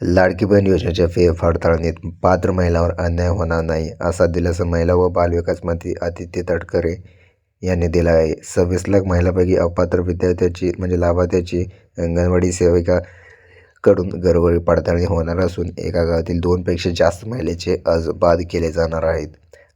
लाडकी बहीण योजनेच्या फे पडताळणीत पात्र महिलांवर अन्याय होणार नाही असा दिलासा महिला व बालविकास मंत्री आदित्य तटकरे यांनी दिला आहे. सव्वीस लाख महिलांपैकी अपात्र विद्यार्थ्याची म्हणजे लाभार्थ्याची अंगणवाडी सेविका कडून घरोघरी पडताळणी होणार असून एका गावातील दोनपेक्षा जास्त महिलेचे अर्ज बाद केले जाणार आहेत.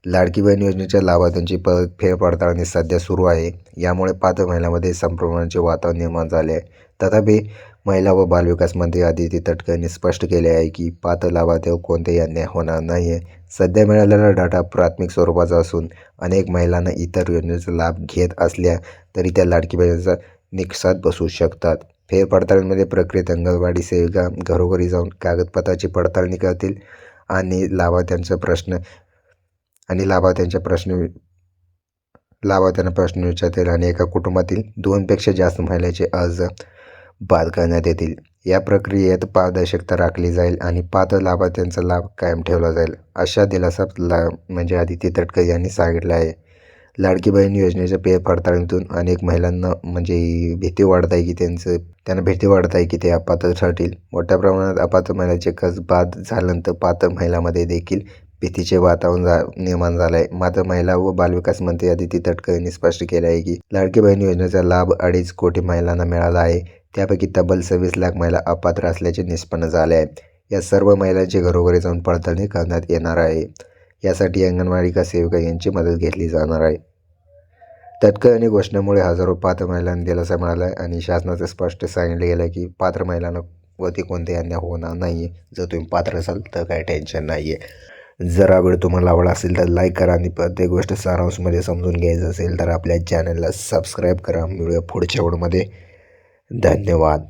लाडकी बहीण योजनेच्या लाभार्थ्यांची परत फेरपडताळणी सध्या सुरू आहे. यामुळे पात्र महिलांमध्ये संभ्रमाचे वातावरण निर्माण झाले आहे. तथापि महिला व बालविकास मंत्री आदिती तटकर यांनी स्पष्ट केले आहे की पात्र लाभार्थ्यावर कोणतेही अन्याय होणार नाही आहे सध्या मिळालेला डाटा प्राथमिक स्वरूपाचा असून अनेक महिलांना इतर योजनेचा लाभ घेत असल्या तरी त्या लाडकी बहिणीचा निकसात बसू शकतात. फेरपडताळणीमध्ये प्रक्रियेत अंगणवाडी सेविका घरोघरी जाऊन कागदपत्राची पडताळणी करतील आणि लाभार्थ्यांचा प्रश्न आणि लाभार्थ्यांच्या प्रश्न लाभार्थ्यांना प्रश्न विचारतील आणि एका कुटुंबातील दोनपेक्षा जास्त महिलांचे अर्ज बाद करण्यात येतील. या प्रक्रियेत पारदर्शकता राखली जाईल आणि पात्र लाभार्थ्यांचा लाभ कायम ठेवला जाईल अशा दिलासा ला म्हणजे आदित्य तटकरे यांनी सांगितलं आहे. लाडकी बहीण योजनेच्या पे पडताळणीतून अनेक महिलांना म्हणजे भीती वाढत आहे की त्यांचं त्यांना भीती वाढत आहे की ते अपात्र ठरतील. मोठ्या प्रमाणात अपात्र महिलाचे कर्ज बाद झाल्यानंतर पात्र महिलामध्ये देखील भीतीचे वातावरण जा निर्माण झालं आहे मात्र महिला व बालविकास मंत्री आदिती तटकरे यांनी स्पष्ट केलं आहे की लाडकी बहीण योजनेचा लाभ अडीच कोटी महिलांना मिळाला आहे. त्यापैकी तब्बल सव्वीस लाख महिला अपात्र असल्याचे निष्पन्न झाले आहे. या सर्व महिलांची घरोघरी जाऊन पडताळणी करण्यात येणार आहे. यासाठी अंगणवाडी का सेविका यांची मदत घेतली जाणार आहे. तटकर आणि घोषणेमुळे हजारो पात्र महिलांना दिलासा मिळाला आहे आणि शासनाचं स्पष्ट सांगितलं गेलं आहे की पात्र महिलांना वरती कोणते अन्याय होणार नाही आहे जर तुम्ही पात्र असाल तर काही टेन्शन नाही आहे जर वेळ तुम्हाला आवडला असेल तर लाईक करा आणि प्रत्येक गोष्ट सारांशमध्ये समजून घ्यायचं असेल तर आपल्या चॅनलला सबस्क्राईब करा. मिळूया पुढच्या व्हिडिओमध्ये धन्यवाद.